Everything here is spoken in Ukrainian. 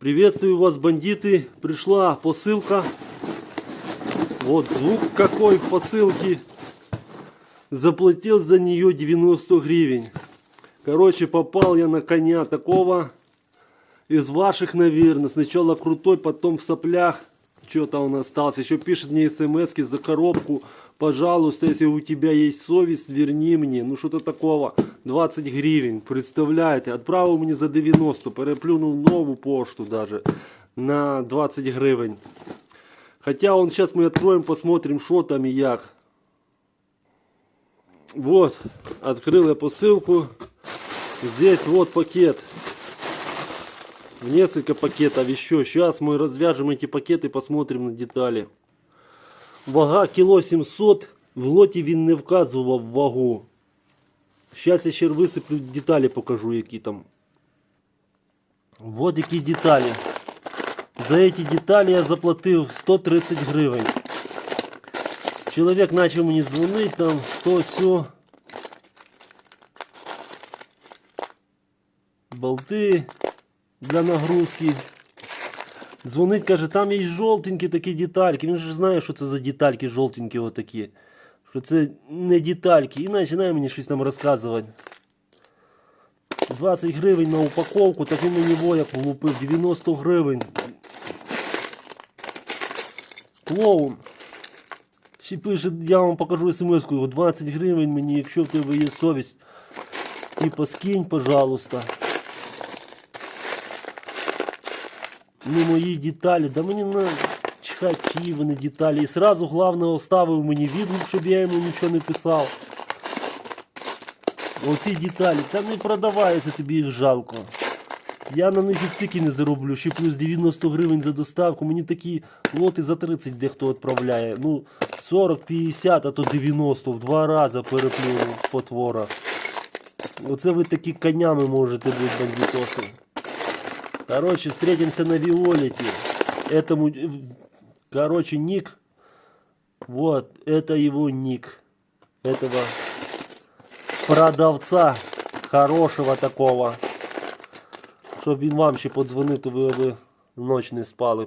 Приветствую вас, бандиты. Пришла посылка. Вот звук какой в посылке. Заплатил за нее 90 гривен. Короче, попал я на коня такого из ваших, наверное. Сначала крутой, потом в соплях. Что-то он остался. Еще пишет мне смс за коробку. Пожалуйста, если у тебя есть совесть, верни мне. Ну что-то такого. 20 гривен. Представляете? Отправил мне за 90. Переплюнул новую пошту даже. На 20 гривен. Хотя он сейчас мы откроем, посмотрим, что там и як. Вот, открыл я посылку. Здесь вот пакет. Несколько пакетов еще. Сейчас мы развяжем эти пакеты, посмотрим на детали. Вага кіло 700. В лоті він не вказував вагу. Зараз я ще висиплю деталі, покажу, які там. Вот які деталі. За эти деталі я заплатив 130 гривень. Чоловік почав мені дзвонити там, то все. Болти для нагрузки. Дзвонить, каже, там є жовтенькі такі детальки. Він же знає, що це за детальки жовтенькі отакі. Що це не детальки. І починає мені щось там розказувати. 20 гривень на упаковку, так він мені вояк влупив. 90 гривень. Клоун. Ще пише, я вам покажу смс-ку, 20 гривень мені, якщо в тебе є совість. Типа скинь, пожалуйста. Ну, мої деталі, да мені на чиї вони деталі. І сразу главне оставив мені відгук, щоб я йому нічого не писав. Оці деталі, та не продавайся, тобі їх жалко. Я на них і стільки не зароблю, ще плюс 90 гривень за доставку. Мені такі лоти за 30 дехто відправляє. Ну, 40, 50, а то 90 в два рази переплюнув потвора. Оце ви такі конями можете бути бандитоси. Короче, встретимся на Виолете. Этому, э, короче, ник. Вот, это его ник. Этого продавца хорошего такого. Щоб він вам ще подзвонив, то ви би ніч не спали.